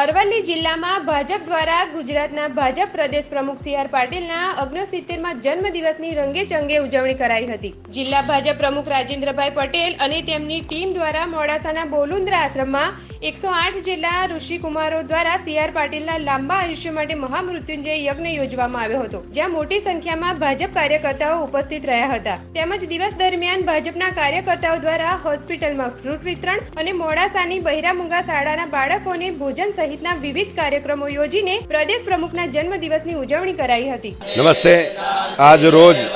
અરવલ્લી જિલ્લામાં ભાજપ દ્વારા ગુજરાતના ભાજપ પ્રદેશ પ્રમુખ સી આર પાટીલના ઓગણસિત્તેરમાં જન્મદિવસની રંગે ચંગે ઉજવણી કરાઈ હતી. જિલ્લા ભાજપ પ્રમુખ રાજેન્દ્રભાઈ પટેલ અને તેમની ટીમ દ્વારા મોડાસાના બોલુંદ્રા આશ્રમમાં એકસો આઠ જેટલા ઋષિકુમારો દ્વારા સી આર પાટીલના લાંબા આયુષ્ય માટે મહામૃત્યુંજય યજ્ઞ યોજવામાં આવ્યો હતો, જ્યાં મોટી સંખ્યામાં ભાજપ કાર્યકર્તાઓ ઉપસ્થિત રહ્યા હતા. તેમજ દિવસ દરમિયાન ભાજપના કાર્યકર્તાઓ દ્વારા હોસ્પિટલમાં ફ્રૂટ વિતરણ અને મોડાસાની બહિરામુંગા શાળાના બાળકોને ભોજન સહિતના વિવિધ કાર્યક્રમો યોજીને પ્રદેશ પ્રમુખના જન્મદિવસની ઉજવણી કરાઈ હતી. નમસ્તે. આજ રોજ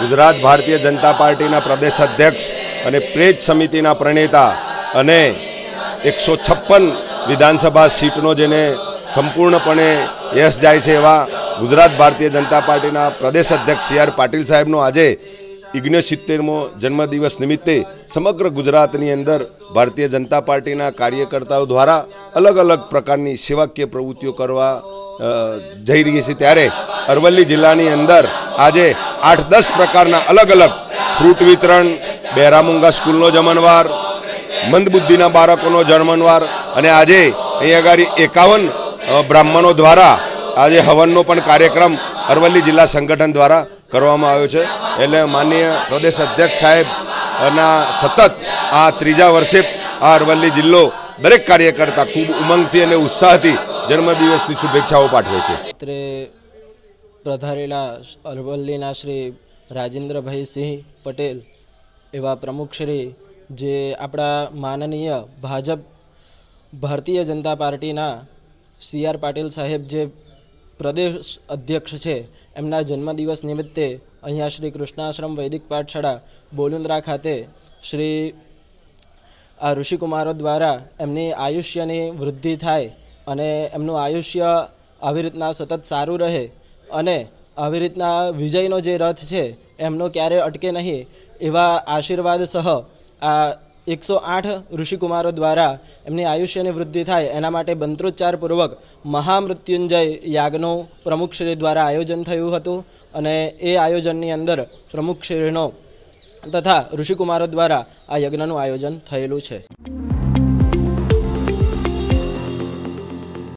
ગુજરાત ભારતીય જનતા પાર્ટીના પ્રદેશ અધ્યક્ષ અને પ્રેજ સમિતિના પ્રણેતા અને એકસો છપ્પન વિધાનસભા સીટનો જેને સંપૂર્ણપણે યશ જાય છે એવા ગુજરાત ભારતીય જનતા પાર્ટીના પ્રદેશ અધ્યક્ષ સી આર પાટીલ સાહેબનો આજે સિત્તેરમો જન્મદિવસ નિમિત્તે સમગ્ર ગુજરાતની અંદર ભારતીય જનતા પાર્ટીના કાર્યકર્તાઓ દ્વારા અલગ અલગ પ્રકારની સેવાકીય પ્રવૃત્તિઓ કરવા જઈ રહી છે. ત્યારે અરવલ્લી જિલ્લાની અંદર આજે આઠ દસ પ્રકારના અલગ અલગ ફ્રૂટ વિતરણ, બેરામુંગા સ્કૂલનો જમણવાર મંદબુદ્ધિના બાળકોનો જન્મનવાર અને આજે અહીંયા આગળ એકાવન બ્રાહ્મણો દ્વારા આજે હવનનો પણ કાર્યક્રમ અરવલ્લી જિલ્લા સંગઠન દ્વારા કરવામાં આવ્યો છે. એટલે માનનીય પ્રદેશ અધ્યક્ષ સાહેબના સતત આ ત્રીજા વર્ષે આ અરવલ્લી જિલ્લો દરેક કાર્યકર્તા ખૂબ ઉમંગથી અને ઉત્સાહથી જન્મદિવસની શુભેચ્છાઓ પાઠવે છે. અત્રે પધારેલા અરવલ્લીના શ્રી રાજેન્દ્રભાઈ સિંહ પટેલ એવા પ્રમુખ શ્રી જે આપણા માનનીય ભાજપ ભારતીય જનતા પાર્ટીના સી આર પાટીલ સાહેબ જે પ્રદેશ અધ્યક્ષ છે, એમના જન્મદિવસ નિમિત્તે અહીંયા શ્રી કૃષ્ણાશ્રમ વૈદિક પાઠશાળા બોલુંદ્રા ખાતે શ્રી આ ઋષિકુમારો દ્વારા એમની આયુષ્યની વૃદ્ધિ થાય અને એમનું આયુષ્ય આવી રીતના સતત સારું રહે અને આવી રીતના વિજયનો જે રથ છે, એમનો ક્યારે અટકે નહીં એવા આશીર્વાદ સહ આ એકસો આઠ ઋષિકુમારો દ્વારા એમની આયુષ્યની વૃદ્ધિ થાય એના માટે મંત્રોચ્ચારપૂર્વક મહામૃત્યુંજય યાગનું પ્રમુખશ્રી દ્વારા આયોજન થયું હતું અને એ આયોજનની અંદર પ્રમુખશ્રીનો તથા ઋષિકુમારો દ્વારા આ યજ્ઞનું આયોજન થયેલું છે.